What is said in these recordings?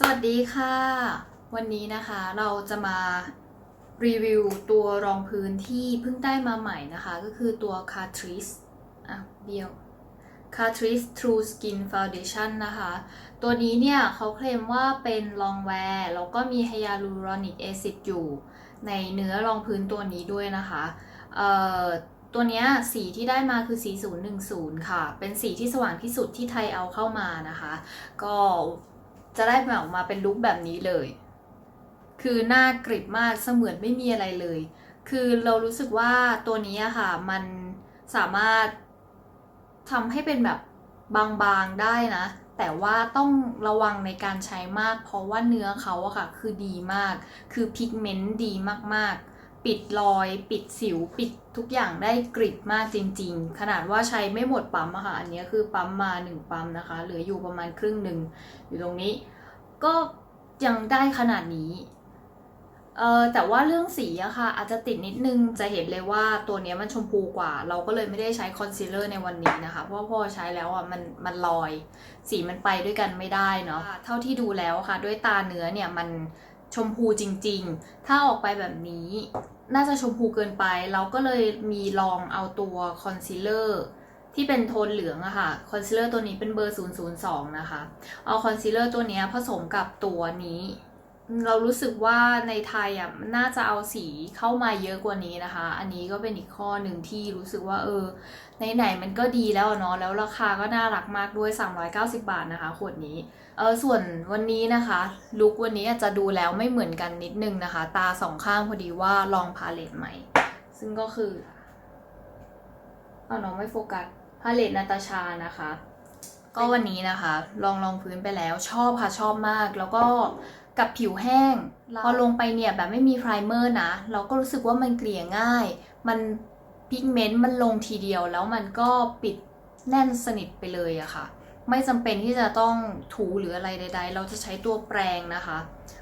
สวัสดีค่ะ วันนี้นะคะเราจะมารีวิวตัวรองพื้นที่เพิ่งได้มาใหม่นะคะ ก็คือตัว Catrice อะเบี้ยว Catrice True Skin Foundation นะคะ ตัวนี้เนี่ยเขาเคลมว่าเป็นรองแวร์แล้วก็มี Hyaluronic Acid อยู่ ในเนื้อรองพื้นตัวนี้ด้วยนะคะเอ่อตัวนี้สีที่ได้มาคือสี010 ค่ะ เป็นสีที่สว่างที่สุดที่ไทยเอาเข้ามานะคะ ก็ จะได้มาออกมาเป็นลุคแบบนี้เลย คือหน้ากริบมากเสมือนไม่มีอะไรเลย คือเรารู้สึกว่าตัวนี้ค่ะมันสามารถทำให้เป็นแบบบางๆได้นะ แต่ว่าต้องระวังในการใช้มาก เพราะว่าเนื้อเขาอะค่ะ คือดีมาก คือพิกเมนต์ดีมากๆ ปิดรอย ปิดสิว ปิดทุกอย่างได้กริบมากจริง ๆ ขนาดว่าใช้ไม่หมดปั๊มอะค่ะอันนี้คือปั๊มมาหนึ่งปั๊มนะคะ เหลืออยู่ประมาณครึ่งหนึ่งอยู่ตรงนี้ ก็ยังได้ขนาดนี้เออแต่ว่าเรื่องสีอะค่ะ อาจจะติดนิดนึงจะเห็นเลยว่าตัวนี้มันชมพูกว่า เราก็เลยไม่ได้ใช้คอนซีลเลอร์ในวันนี้นะคะ เพราะว่าพอใช้แล้วอะมันมันลอย สีมันไปด้วยกันไม่ได้เนาะเท่าที่ดูแล้วค่ะ ด้วยตาเนื้อเนี่ยมัน ชมพูจริง ๆ ถ้าออกไปแบบนี้ น่าจะชมพูเกินไป เราก็เลยมีลองเอาตัวคอนซีลเลอร์ที่เป็นโทนเหลืองอะค่ะคอนซีลเลอร์ตัวนี้เป็นเบอร์ 002 นะคะ เอาคอนซีลเลอร์ตัวนี้ผสมกับตัวนี้ เรารู้สึกว่าในไทยอะมันน่าจะเอาสีเข้ามาเยอะกว่านี้นะคะ อันนี้ก็เป็นอีกข้อหนึ่งที่รู้สึกว่าเออในไหนมันก็ดีแล้วเนาะแล้วราคาก็น่ารักมากด้วย 390 บาทนะคะขวดนี้เออส่วนวันนี้นะคะลุควันนี้อาจจะดูแล้วไม่เหมือนกันนิดนึงนะคะ ตาสองข้างพอดีว่าลองพาเลตใหม่ ซึ่งก็คือเอาน้องไม่โฟกัสพาเลตนาตาชานะคะ ก็วันนี้นะคะ ลองลองพื้นไปแล้วชอบค่ะชอบมากแล้วก็ กับผิวแห้ง พอลงไปเนี่ยแบบไม่มีไพรเมอร์นะ เราก็รู้สึกว่ามันเกลี่ยง่าย มันพิกเมนต์มันลงทีเดียวแล้วมันก็ปิดแน่นสนิทไปเลยอะค่ะ ไม่จำเป็นที่จะต้องถูหรืออะไรใด ๆ เราจะใช้ตัวแปรงนะคะ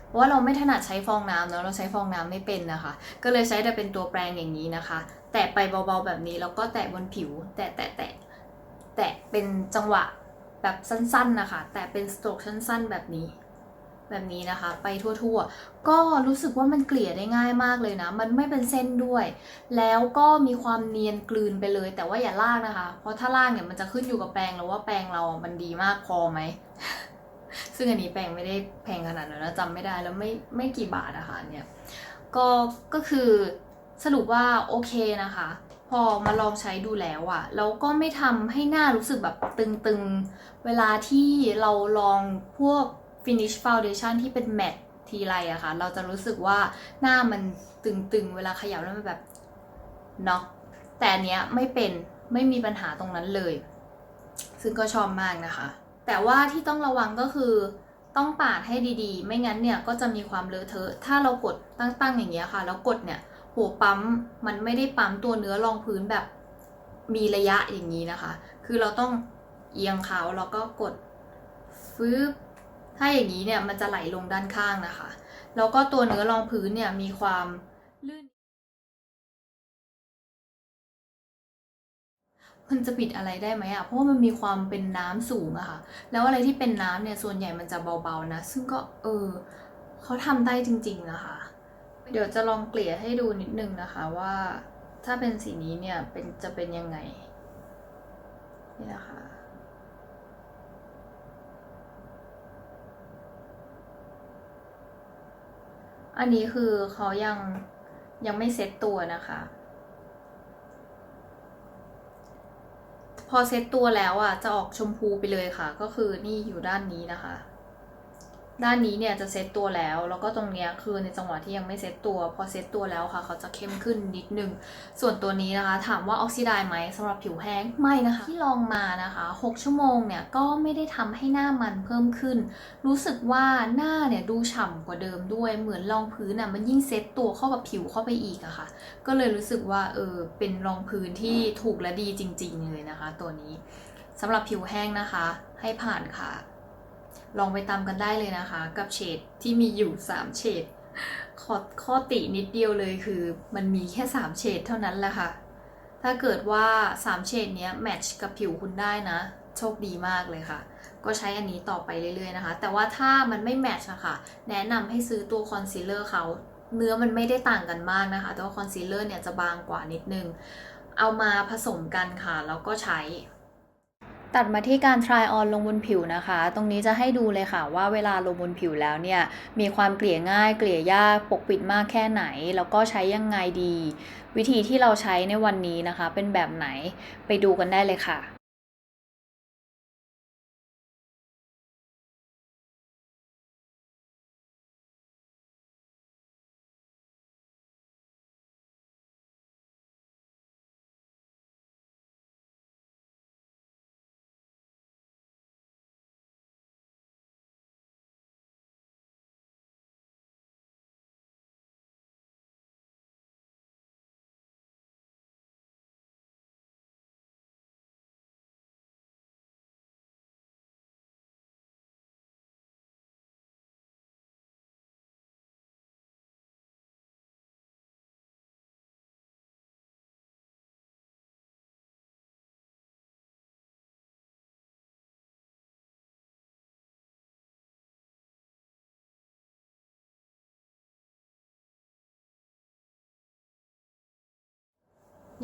เพราะว่าเราไม่ถนัดใช้ฟองน้ำเนาะเราใช้ฟองน้ำไม่เป็นนะคะ ก็เลยใช้แต่เป็นตัวแปรงอย่างนี้นะคะ แตะไปเบาๆแบบนี้แล้วก็แตะบนผิว แตะแตะแตะแตะเป็นจังหวะแบบสั้นๆนะคะ แตะเป็นสโตรกสั้นๆแบบนี้ แบบนี้นะคะ ไปทั่วๆ ก็รู้สึกว่ามันเกลี่ยได้ง่ายมากเลยนะ มันไม่เป็นเส้นด้วย แล้วก็มีความเนียนกลืนไปเลย แต่ว่าอย่าลากนะคะ เพราะถ้าลากเนี่ยมันจะขึ้นอยู่กับแปรงแล้วว่าแปรงเรามันดีมากพอไหม ซึ่งอันนี้แปรงไม่ได้แพงขนาดนั้นนะจำไม่ได้แล้วไม่ไม่กี่บาทอะคะเนี่ย ก็ก็คือสรุปว่าโอเคนะคะ พอมาลองใช้ดูแล้วอะแล้วก็ไม่ทำให้หน้ารู้สึกแบบตึงๆ เวลาที่เราลองพวก finish foundation ที่เป็นแมตต์ทีไรอะค่ะ เราจะรู้สึกว่าหน้ามันตึงๆ เวลาขยับแล้วมันแบบเนาะแต่อันเนี้ยไม่เป็นไม่มีปัญหาตรงนั้นเลย ซึ่งก็ชอบมากนะคะ แต่ว่าที่ต้องระวังก็คือต้องปาดให้ดีๆ ไม่งั้นเนี่ยก็จะมีความเลอะเทอะ ถ้าเรากดตั้งๆอย่างเงี้ยค่ะ แล้วกดเนี่ยหัวปั๊มมันไม่ได้ปั๊มตัวเนื้อรองพื้นแบบมีระยะอย่างนี้นะคะ คือเราต้องเอียงเขาแล้วก็กดฟืบ ถ้าอย่างนี้เนี่ยมันจะไหลลงด้านข้างนะคะ แล้วก็ตัวเนื้อรองพื้นเนี่ยมีความลื่น มันจะปิดอะไรได้ไหมอะเพราะว่ามันมีความเป็นน้ำสูงอะค่ะ แล้วอะไรที่เป็นน้ำเนี่ยส่วนใหญ่มันจะเบาๆนะ ซึ่งก็เออเขาทำได้จริงๆนะคะ เดี๋ยวจะลองเกลี่ยให้ดูนิดนึงนะคะว่าถ้าเป็นสีนี้เนี่ยเป็นจะเป็นยังไงนี่นะคะ อันนี้คือเขายังยังไม่เซ็ตตัวนะคะ พอเซ็ตตัวแล้วอะจะออกชมพูไปเลยค่ะ ก็คือนี่อยู่ด้านนี้นะคะ ด้านนี้เนี่ยจะเซตตัวแล้ว แล้วก็ตรงเนี้ยคือในจังหวะที่ยังไม่เซตตัว พอเซตตัวแล้วค่ะ เขาจะเข้มขึ้นนิดนึง ส่วนตัวนี้นะคะ ถามว่าออกซิไดไหมสำหรับผิวแห้งไม่นะคะ ที่ลองมานะคะ 6 ชั่วโมงเนี่ยก็ไม่ได้ทำให้หน้ามันเพิ่มขึ้น รู้สึกว่าหน้าเนี่ยดูฉ่ำกว่าเดิมด้วย เหมือนรองพื้นอะมันยิ่งเซตตัวเข้ากับผิวเข้าไปอีกอะค่ะ ก็เลยรู้สึกว่าเออเป็นรองพื้นที่ถูกและดีจริง ๆ เลยนะคะ ตัวนี้สำหรับผิวแห้งนะคะ ให้ผ่านค่ะ ลองไปตามกันได้เลยนะคะ กับเฉดที่มีอยู่ 3 เฉดข้อข้อตินิดเดียวเลยคือ มันมีแค่ 3 เฉดเท่านั้นแหละค่ะ ถ้าเกิดว่า 3 เฉดนี้แมทช์กับผิวคุณได้นะ โชคดีมากเลยค่ะ ก็ใช้อันนี้ต่อไปเรื่อยๆนะคะ แต่ว่าถ้ามันไม่แมทช์อะค่ะแนะนำให้ซื้อตัวคอนซีลเลอร์เขาเนื้อมันไม่ได้ต่างกันมากนะคะ แต่ว่าคอนซีลเลอร์เนี่ยจะบางกว่านิดนึง เอามาผสมกันค่ะ แล้วก็ใช้ ตัดมาที่การ try on ลงบนผิวนะคะ ตรงนี้จะให้ดูเลยค่ะว่าเวลาลงบนผิวแล้วเนี่ย มีความเกลี่ยง่าย เกลี่ยยาก ปกปิดมากแค่ไหน แล้วก็ใช้ยังไงดี วิธีที่เราใช้ในวันนี้นะคะ เป็นแบบไหน ไปดูกันได้เลยค่ะ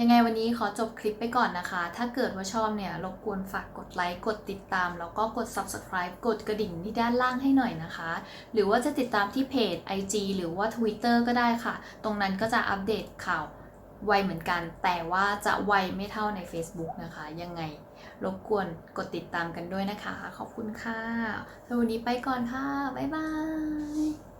ยังไงวันนี้ขอจบคลิปไปก่อนนะคะ ถ้าเกิดว่าชอบเนี่ยรบกวนฝากกดไลค์ กดติดตาม แล้วก็กด subscribe กดกระดิ่งที่ด้านล่างให้หน่อยนะคะ หรือว่าจะติดตามที่เพจ IG หรือว่า Twitter ก็ได้ค่ะ ตรงนั้นก็จะอัปเดตข่าวไวเหมือนกัน แต่ว่าจะไวไม่เท่าใน Facebook นะคะ ยังไงรบกวนกดติดตามกันด้วยนะคะ ขอบคุณค่ะสวันนี้ไปก่อนค่ะ บ๊ายบาย